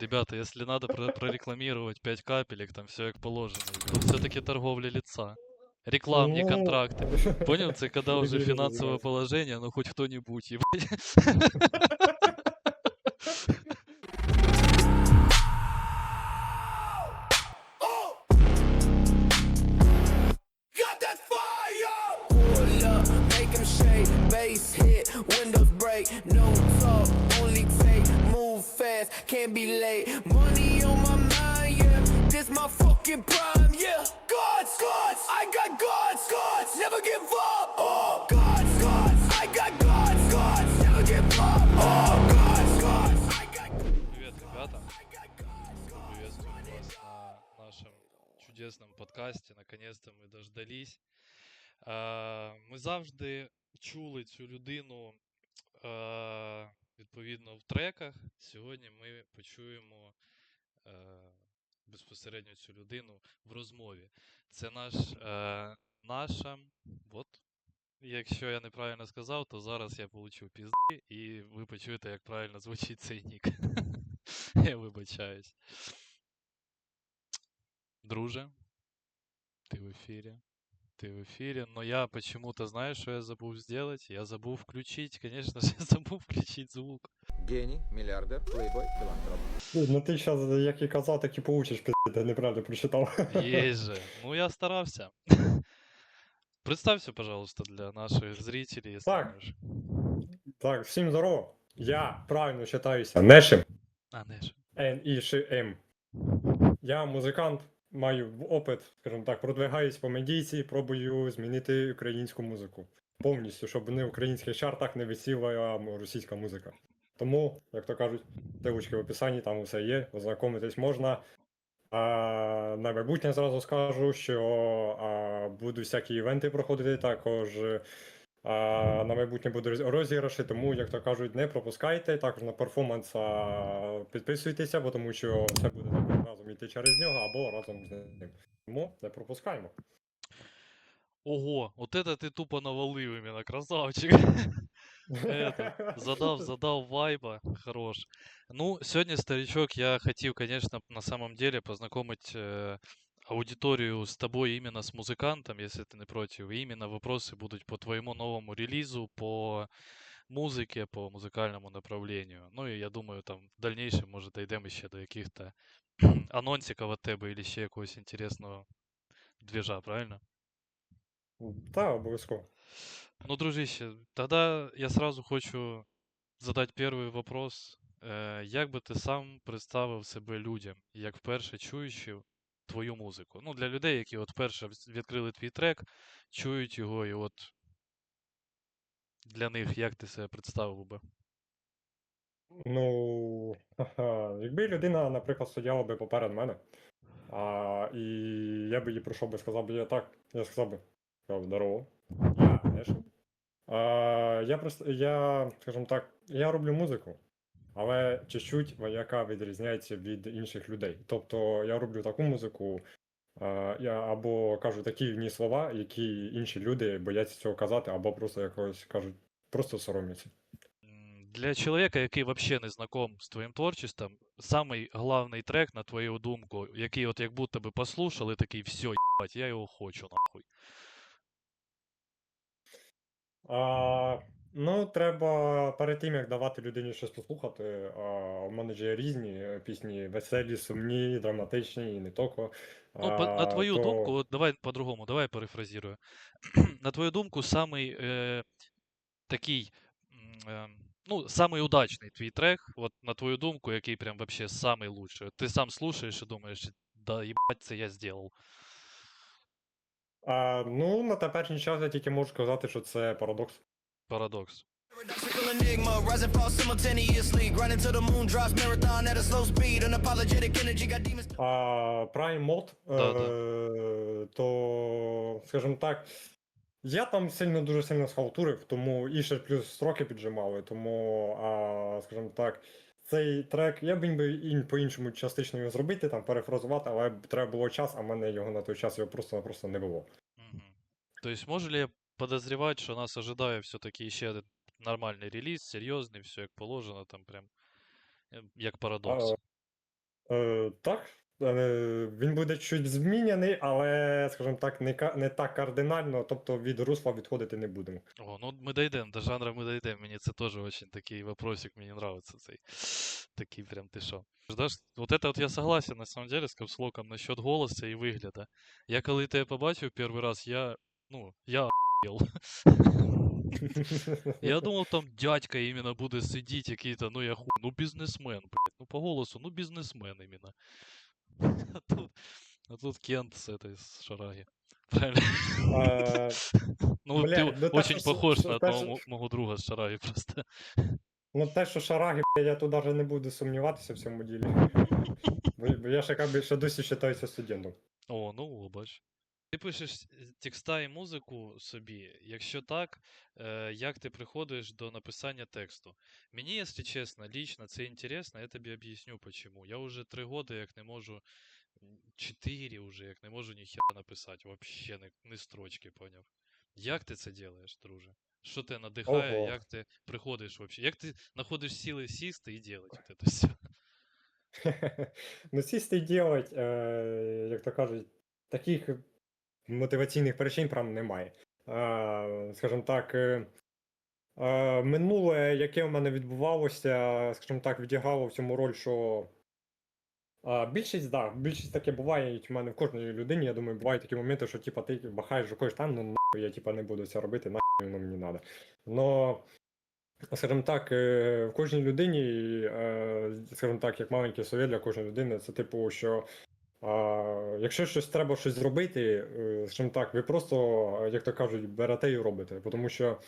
Ребята, если надо про- прорекламировать 5 капелек, там все как положено. Тут все-таки торговля лица. Рекламні Ну, контракти. Понял, це коли вже Люди фінансове розвиваються. положення, ну хоч хто-нибудь, їбать. can't be late. Money on my mind, yeah, this my fucking prime, yeah. Gods, gods, I got gods, gods, never give up. Oh, gods, gods, I got gods, gods, never give up. Oh, gods, gods, I got Привет, ребята. Приветствую вас на нашем чудесном подкасті. Наконец-то ми дождались. Ми завжди чули цю людину відповідно в треках. Сьогодні ми почуємо е, безпосередньо цю людину в розмові. Це наш е, наша. От. Якщо я неправильно сказав, то зараз я получу пізди, і ви почуєте, як правильно звучить цей нік. Я вибачаюсь. Друже, ти в ефірі Ты в эфире, но я почему-то, знаешь, что я забыл сделать? Я забыл включить, конечно же, забыл включить звук. Геній, мільярдер, плейбой, філантроп. Ну ти зараз, як і казав, так і получиш, пи***, неправильно прочитав. Есть же. Ну, я старался. Представься, пожалуйста, для наших зрителей, если Так. можешь. Так, всім здорово. Я правильно читаюся Нешим, А, не ж. Н і Ш М. Я музикант, маю опит, скажімо так, продвигаюсь по медійці, пробую змінити українську музику. Повністю, щоб не в українських чартах не висіла м, російська музика. Тому, як то кажуть, тилочки в описанні, там усе є, ознайомитись можна. А, на майбутнє зразу скажу, що а, будуть всякі івенти проходити, також а, на майбутнє буде роз- розіграші, тому, як то кажуть, не пропускайте. Також на перформанс а, підписуйтеся, бо тому що це буде йти через нього або разом з ним. Тому не пропускаємо. Ого, вот это ты тупо навалил именно, красавчик. Это, задав, задав вайба, хорош. Ну, сегодня, старичок, я хотел, конечно, на самом деле познакомить э, аудиторию с тобой именно с музыкантом, если ты не против. И именно вопросы будут по твоему новому релизу, по музыке, по музыкальному направлению. Ну и я думаю, там в дальнейшем, может, дойдем еще до каких-то анонсиков от тебе или ще якогось интересного движа, правильно? Та, обов'язково. Ну, дружище, тогда я сразу хочу задати перший вопрос. Е, Як би ти сам представив себе людям, як вперше чуючи твою музику? Ну, для людей, які от вперше відкрили твій трек, чують його, і от для них як ти себе представив би? Ну, якби людина, наприклад, стояла би поперед мене, а, і я би їй пройшов би, сказав би я так, я сказав би, здорово, я Нешин. А, я просто, я, скажімо так, я роблю музику, але чуть-чуть яка відрізняється від інших людей. Тобто я роблю таку музику, а, я або кажу такі вільні слова, які інші люди бояться цього казати, або просто якось кажуть, просто соромляться М, Для чоловіка, який взагалі не знаком з твоїм творчеством, самий главний трек, на твою думку, який от як будто би послушали, такий, все, їбать, я його хочу, нахуй. А, ну, треба перед тим, як давати людині щось послухати. А, у мене ж є різні е, пісні, веселі, сумні, драматичні і не тільки. Ну, по- на А, твою то- думку, от давай по-другому, давай перефразирую. На твою думку, самый э, такий, м, э, ну, самый удачный твій трек, от на твою думку, який прям вообще самый лучший. От Ти сам слушаєш і думаєш, да їбать, це я сделал. А, ну, на теперішній час я тільки можу сказати, що це парадокс. Парадокс. Paradoxical enigma, rise and fall simultaneously. Grinding till the moon drops, marathon at a slow speed. Unapologetic energy, got demons. А Prime Mod, Да-да. е, то, скажімо так, я там сильно дуже сильно схалтурив, тому і ще плюс строки піджимали, тому, а, скажімо так, цей трек, я б міг би по-іншому частично його зробити, там перефразувати, але треба було час, а в мене його на той час його просто-напросто не було. Мгм. То есть можу ли я подозревать, що нас ожидає все-таки ще один нормальний реліз, серйозний, все як положено, там прям е, як парадокс. А, Е, так. Е, він буде чуть зміняний, але, скажімо так, не, не так кардинально, тобто від русла відходити не будемо. О, ну ми дійдемо, до жанра ми дійдемо. Мені це теж очень такий вопросик, мені нравится цей. Такий прям ти що. Ждаш, вот это вот я согласен на самом деле з капслоком насчет голоса і вигляду. Я коли тебе побачив перший раз, я, ну, я охуел. Я думав, там дядька іменно буде сидіти, який-то, ну я ху, ну бізнесмен, блядь, ну по голосу, ну бізнесмен іменно. А тут, а тут Кент с этой с Шараги. Правильно? А, Ну, Бля, ты ну так очень похож что- на того одного что- мо- моего друга с Шараги просто. ну, те, що шараги, бля, я тут навіть не буду сумніватися в цьому ділі. Бо бо я ж якби, ще досі вважаюся студентом. О, ну, бач. Ти пишеш с- текста і музику собі. Якщо так, е, як ти приходиш до написання тексту? Мені, якщо чесно, лично це інтересно, я тобі об'ясню почему. Я вже три роки як не можу, чотири вже, як не можу ніхера написати, вообще не, не строчки, поняв? Як ти це робиш, друже? Що тебе надихає, Ого. як ти приходиш вообще? Як ти знаходиш сили сісти і робити це все? ну, сісти і делать, е, як то кажуть, таких мотиваційних причин прям немає. Е, скажімо так, е, е, минуле, яке в мене відбувалося, скажімо так, відіграло в цьому роль, що більшість, да, більшість таке буває, в мене в кожній людині, я думаю, бувають такі моменти, що типа ти бахаєш рукою, там, ну нахуй, я типа не буду це робити, нахуй воно мені треба. Но Скажімо так, в кожній людині, скажімо так, як маленький совет для кожної людини, це типу, що якщо щось треба щось зробити, е, скажімо так, ви просто, е, як то кажуть, берете і робите. Тому що,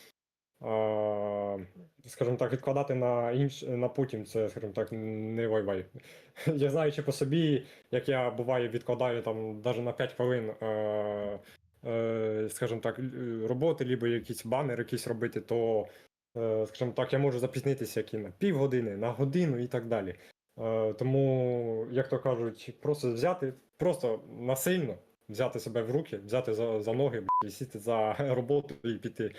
скажімо так, відкладати на інш, на потім, це, скажімо так, не вай-вай. Я знаючи по собі, як я буває, відкладаю там навіть на 5 хвилин. Е, Скажімо так, роботи, либо якісь банери якісь робити, то скажімо так, я можу запізнитися як і на півгодини, на годину і так далі. Е, Тому, як то кажуть, просто взяти, просто насильно взяти себе в руки, взяти за, за ноги, і сісти за роботу і піти.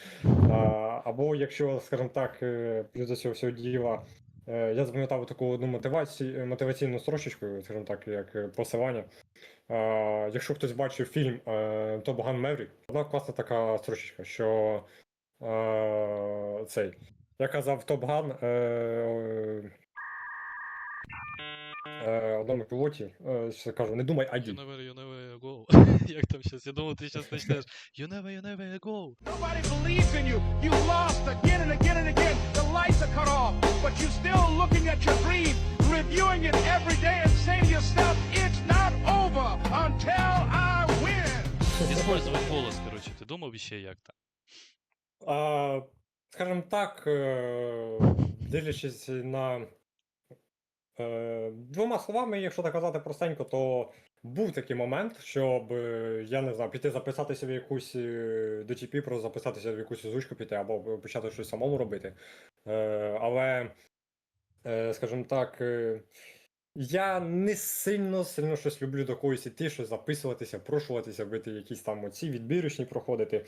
Або якщо, скажімо так, е, плюс до цього всього діла, е, я запам'ятав таку одну мотивацію, мотиваційну строчечку, скажімо так, як посилання. Якщо хтось бачив фільм Gun Maverick, одна класна така строчечка, що цей. Я казав Gun е, е, одному пілоті, е, що кажу, не думай, а You дій. never, you never go. Як там щас? Я думав, ти щас почнеш. You never, you never go. Nobody believes in you. You lost again and again and again. The lights are cut off, but you're still looking at your dream, reviewing it every day, and saying to yourself, "It's not over until I win." Использовать голос, короче. Ти думав ще як там? А, скажімо так, е, дивлячись на е, двома словами, якщо так казати простенько, то був такий момент, щоб е, я не знаю, піти записатися в якусь е, DTP, просто записатися в якусь озвучку піти або почати щось самому робити. Е, але, е, скажімо так, е, я не сильно сильно щось люблю до когось іти, щось записуватися, прошуватися, бити якісь там оці відбірочні проходити.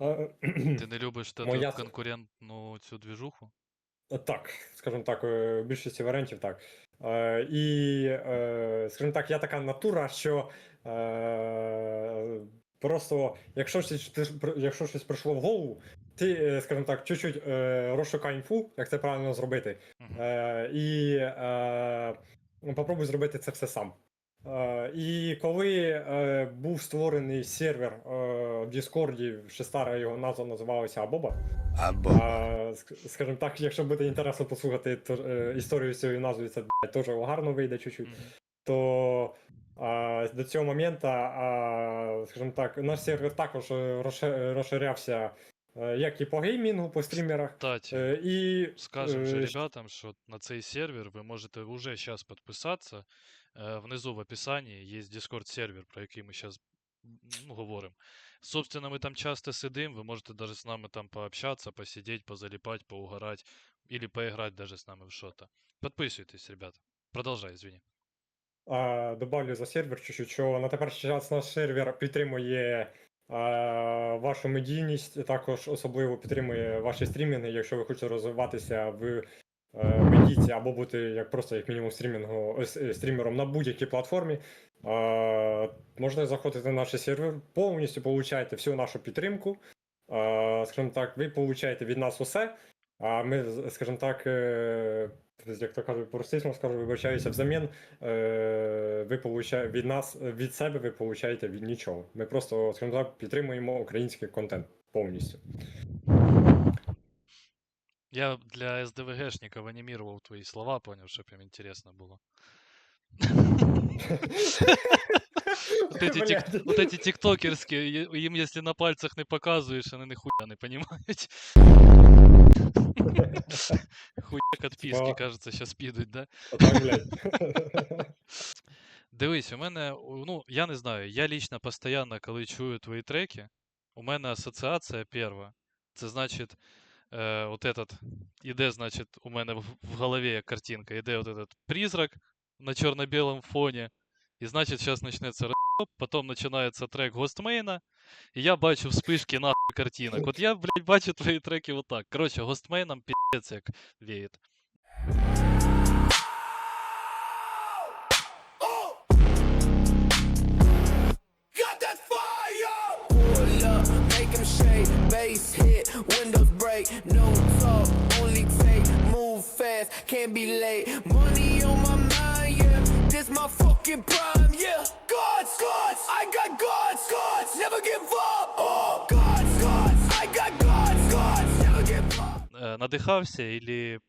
Е, Ти не любиш Моя конкурентну цю двіжуху? Е, Так, скажімо так, е, в більшості варіантів так. Е, І, е, скажімо так, я така натура, що е, просто, якщо щось, якщо щось прийшло в голову, ти, скажімо так, чуть-чуть е, розшукай інфу, як це правильно зробити, е, і е, попробуй зробити це все сам. Е, І коли е, був створений сервер е, в Діскорді, ще стара його назва називалася Абоба. А, ск- скажімо так, якщо буде інтересно послухати то, е, історію з цією назвою, це теж гарно вийде чуть-чуть. То а, до цього моменту, а, скажімо так, наш сервер також розширявся е, як і по геймінгу, по стрімерах. Кстати, е, І скажем же ребятам, що на цей сервер ви можете уже сейчас підписатися. Е, Внизу в описанні є Discord сервер, про який ми зараз ну, говоримо. Собственно, ми там часто сидим, ви можете даже з нами там пообщаться, посидеть, позалипать, поугарать, или поиграть даже з нами в что-то. Ребята. Продолжай, извини. Добавлю за сервер чуть-чуть, на теперішній час наш сервер підтримує вашу медійність, також особливо підтримує ваші стрімінги, якщо ви хочете розвиватися в медійці або бути як просто як мінімум стрімінгу, е, е, стрімером на будь-якій платформі. Е, можна заходити на наш сервер, повністю получаєте всю нашу підтримку. Е, скажімо так, ви получаєте від нас усе. А ми, скажімо так, е, як то кажуть, по-російському скажу, вибачаюся, взамін е, ви получаєте від нас, від себе ви получаєте від нічого. Ми просто, скажімо так, підтримуємо український контент повністю. Я для СДВГшников анимировал твои слова, понял, чтобы им интересно было. Вот эти, тик- Блядь. вот эти тиктокерские, е- им если на пальцах не показываешь, они нихуя не понимают. Хуяк отписки, Типа- кажется, сейчас підуть, да? Отак, блядь. Дивись, у мене, у- ну, я не знаю, я лично постоянно, коли чую твої треки, у мене асоціація перша. Це значить, е, от этот, іде, значить, у мене в, в голові як картинка, іде от этот призрак на чорно-білому фоні, і значить, зараз почнеться рэп, потім починається трек Гостмейна, і я бачу вспишки нахуй картинок. От я, блядь, бачу твої треки отак. Коротше, Гостмейном піздець як веє. Break, no talk, only take, move fast, can't be late. Money on my mind, yeah, this my fucking prime, yeah. Gods, gods, I got gods, gods, never give up. Oh, gods, gods, I got gods, gods, never give up. Е, надихався, или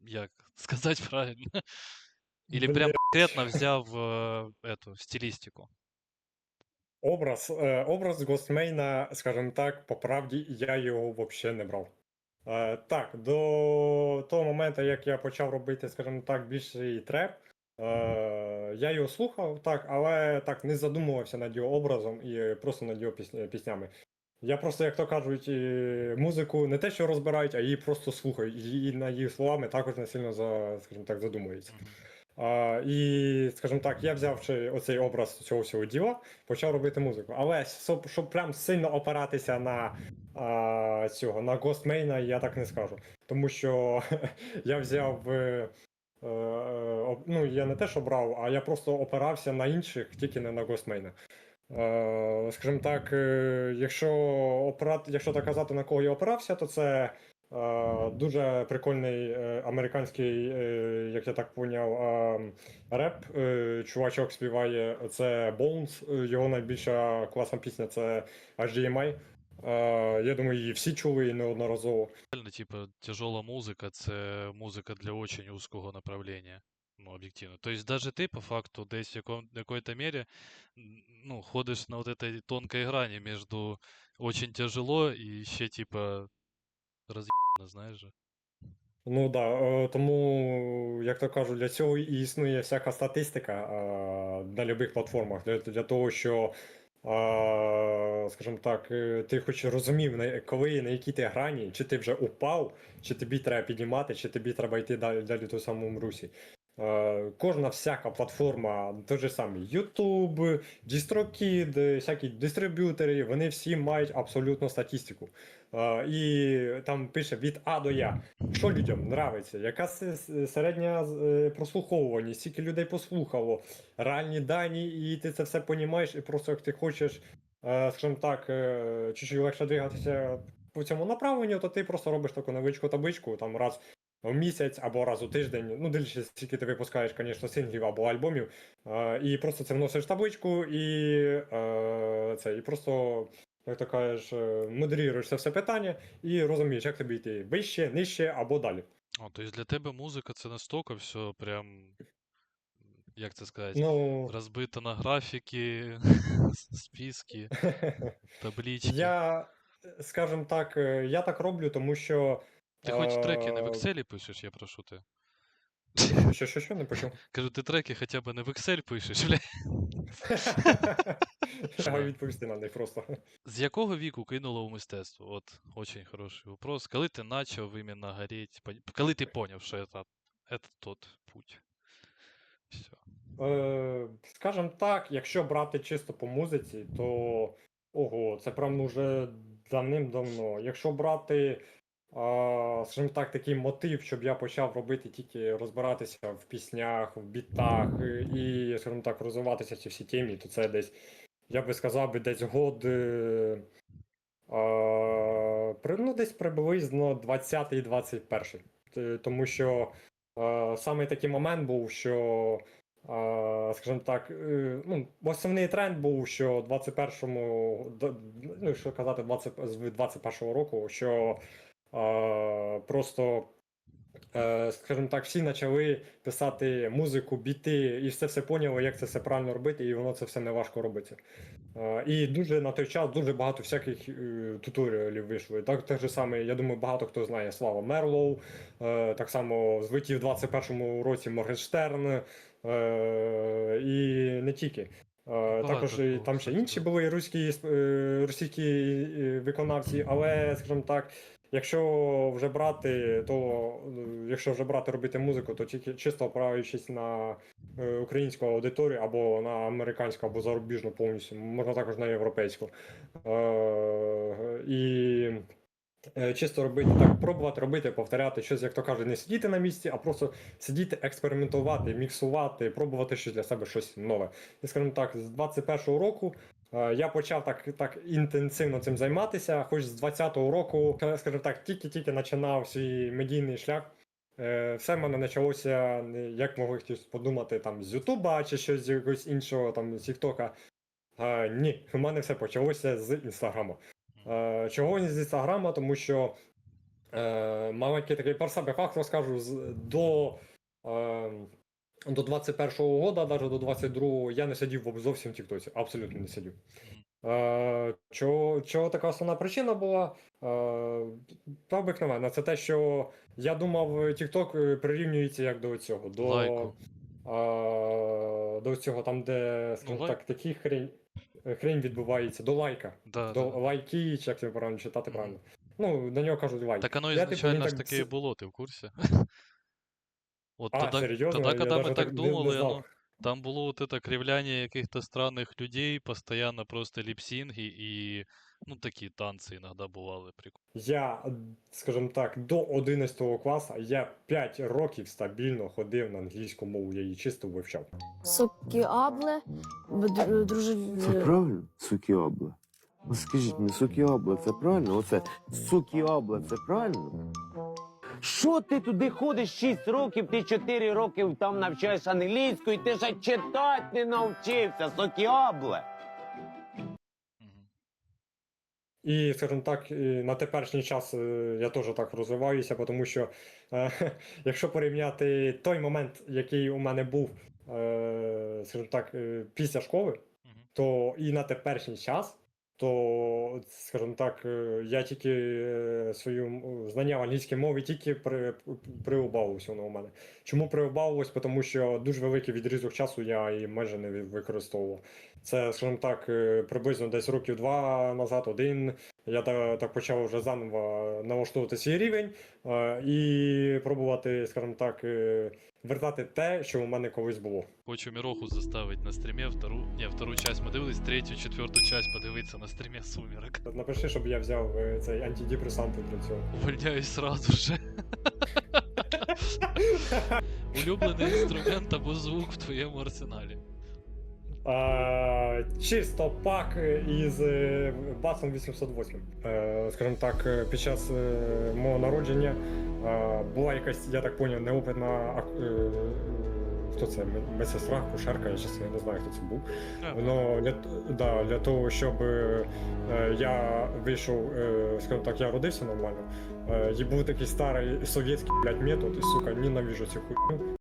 як сказати правильно? Или прям конкретно взяв эту стилістику? Образ, е, образ Гостмейна, скажімо так, по правді я його взагалі не брав. Е, так, до того моменту, як я почав робити, скажімо так, більший треп, е, я його слухав, так, але так не задумувався над його образом і просто над його піснями. Я просто, як то кажуть, музику не те, що розбирають, а її просто слухають. І на її словами також не сильно за, скажімо так, задумуються. І, скажімо так, я взявши оцей образ цього всього діла, почав робити музику. Але щоб, щоб прям сильно опиратися на а, цього, на Гостмейна, я так не скажу. Тому що я взяв. е, е, ну, я не те, що брав, а я просто опирався на інших, тільки не на Гостмейна. Скажімо так, е, якщо опирати, якщо так казати, на кого я опирався, то це дуже прикольний е, американський, е, як я так поняв, реп. Е, чувачок співає це Bones. Його найбільша класна пісня це HDMI. Я думаю, її всі чули і неодноразово. Типа, тяжела музика це музика для очень узкого направлення. Ну, об'єктивно. Тобто, даже ти, по факту, десь в яком, мірі, ну, ходиш на вот этой тонкой грані між очень тяжело і ще, типа, роз'єбано, знаєш же. Ну да, е, тому, як то кажуть, для цього і існує всяка статистика е, на будь-яких платформах. Для, для того, що, е, скажімо так, ти хоч розумів, коли на якій ти грані, чи ти вже упав, чи тобі треба піднімати, чи тобі треба йти далі, далі в тому самому русі. Е, кожна всяка платформа, той же самий YouTube, DistroKid, всякі дистриб'ютори, вони всі мають абсолютно статистику. Е, і там пише від А до Я. Що людям нравиться? Яка се- се- середня е, прослуховуваність, скільки людей послухало, реальні дані, і ти це все понімаєш, і просто як ти хочеш, скажімо так, чуть-чуть легше двигатися по цьому направленню, то ти просто робиш таку невеличку табличку, там раз в місяць або раз у тиждень, ну дивлячись, скільки ти випускаєш, звісно, синглів або альбомів, е, і просто це вносиш в табличку, і е, це, і просто. Як то кажеш, е, модеріруєш це все питання і розумієш, як тобі йти вище, нижче або далі. О, тобто для тебе музика це настільки все прям, як це сказати, Ну, розбито на графіки, списки, таблички. я, скажімо так, е, я так роблю, тому що. Ти хоч треки не в е, Excel пишеш, я прошу ти. Що, що, що, не почув? Кажу, ти треки хоча б не в Excel пишеш, бля. Відповісти на них просто. З якого віку кинуло у мистецтво? От, очень хороший вопрос. Коли ти почав іменно гореть, коли ти поняв, що это, это тот путь? Все. Е, скажімо так, якщо брати чисто по музиці, то ого, це прям уже давним-давно. Якщо брати скажімо так, такий мотив, щоб я почав робити тільки розбиратися в піснях, в бітах і, скажімо так, розвиватися в цій всій темі, то це десь, я би сказав, би десь год. е, ну, десь приблизно 20-й 21 Т- Тому що е, саме такий момент був, що, е, скажімо так, е, ну, основний тренд був, що в 21-му, ну, що казати, 20, з 21-го року, що просто, е, скажімо так, всі почали писати музику, біти, і все все поняли, як це все правильно робити, і воно це все не важко робиться. І дуже на той час дуже багато всяких е, туторіалів вийшло. І Так, так же саме, я думаю, багато хто знає Слава Мерлоу, е, так само звиті в 21-му році Моргенштерн, і не тільки. Е, Також і там ще інші були руські, російські виконавці, але, скажімо так, якщо вже брати, то е, якщо вже брати робити музику, то тільки чисто опираючись на е, українську аудиторію або на американську, або зарубіжну повністю, можна також на європейську. Е, і чисто робити так, пробувати робити, повторяти щось, як то кажуть, не сидіти на місці, а просто сидіти, експериментувати, міксувати, пробувати щось для себе щось нове. І скажімо так, з 21-го року. Е, Я почав так, так інтенсивно цим займатися, хоч з 20-го року, е, скажімо так, тільки-тільки починав свій медійний шлях. Е, Все в мене почалося, як могли хтось подумати, там з Ютуба чи щось з якогось іншого, там з Тіктока. Ні, у мене все почалося з Інстаграму. Чого не з Інстаграма? Тому що маленький такий про себе факт розкажу до, е, до 21-го года, навіть до 22-го, я не сидів в- зовсім в Тіктоці, абсолютно не сидів. Е, чого, чого така основна причина була? Е, та обикновена. Це те, що я думав, TikTok е, прирівнюється як до цього. До, Лайку. е, до цього, там, де, скажімо лайк. так, такі хрень, хрень відбувається, до лайка. Да, До да. лайки, чи як це правильно читати правильно. Ну, на нього кажуть лайк. Так оно Я, типу, ж так таке і було, ти в курсі? От А, тоді, серйозно? тоді, Я коли ми так думали, оно, там було вот это кривляння яких-то странних людей, постоянно просто ліпсінги і, ну, такі танці іноді бували. Прикольно. Я, скажімо так, до 11 класу я 5 років стабільно ходив на англійську мову, я її чисто вивчав. Сокіабле, друже. Це правильно? Сукіобле. Ну скажіть мені, сукіобле, це правильно? Оце сукіобле, це правильно? Що ти туди ходиш 6 років, ти 4 роки там навчаєш англійську, і ти ще читати не навчився, сокіабле. І, скажімо так, і на теперішній час е, я теж так розвиваюся, тому що е, якщо порівняти той момент, який у мене був, е, скажімо так, е, після школи, то і на теперішній час, то, скажімо так, е, я тільки е, свою знання в англійській мові тільки при, приубавилося воно у мене. Чому приубавилось? Тому що дуже великий відрізок часу я і майже не використовував. Це, скажімо так, е, приблизно десь років два назад, один. Я так, так почав вже заново налаштовувати свій рівень е, і пробувати, скажімо так, е, вертати те, що у мене колись було. Хочу Міроху заставить на стрімі втору, ні, втору часть подивились, третю, четверту часть подивитися на стрімі Сумерок. Напиши, щоб я взяв е, цей антидепресанти для цього. Увольняюсь сразу же. Улюблений інструмент або звук в твоєму арсеналі. А, чисто пак із е, басом 808. Е, скажімо так, е, під час мого народження була якась, я так поняв, неопитна хто це? Медсестра, кушерка, я чесно не знаю, хто це був. Ну, для, да, для того, щоб е, я вийшов, е, скажімо так, я родився нормально. Е, і був такий старий совєтський блядь, метод, і сука, ненавижу цю хуйню.